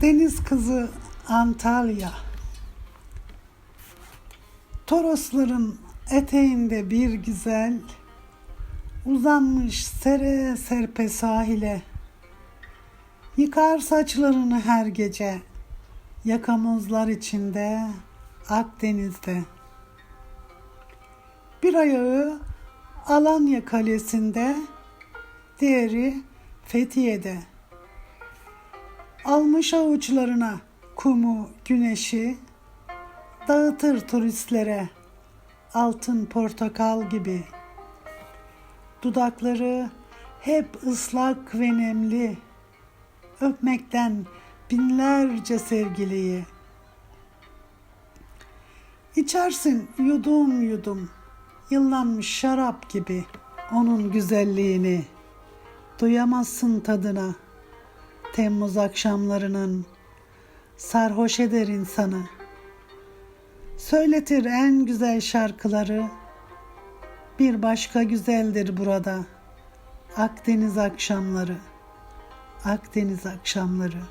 Deniz kızı Antalya. Torosların eteğinde bir güzel uzanmış sere serpe sahile. Yıkar saçlarını her gece yakamozlar içinde Akdeniz'de. Bir ayağı Alanya Kalesi'nde, diğeri Fethiye'de. Almış avuçlarına kumu, güneşi, dağıtır turistlere altın portakal gibi. Dudakları hep ıslak ve nemli, öpmekten binlerce sevgiliyi. İçersin yudum yudum, yıllanmış şarap gibi onun güzelliğini. Duyamazsın tadına, Temmuz akşamlarının sarhoş eder insanı. Söyletir en güzel şarkıları. Bir başka güzeldir burada. Akdeniz akşamları. Akdeniz akşamları.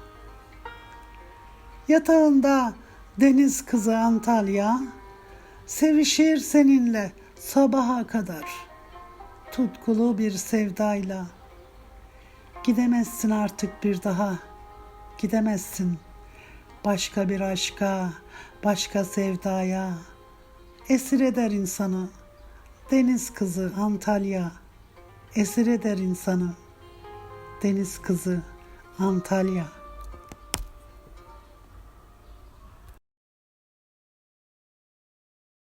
Yatağında deniz kızı Antalya sevişir seninle sabaha kadar. Tutkulu bir sevdayla. Gidemezsin artık bir daha. Gidemezsin başka bir aşka, başka sevdaya. Esir eder insanı. Deniz kızı Antalya. Esir eder insanı. Deniz kızı Antalya.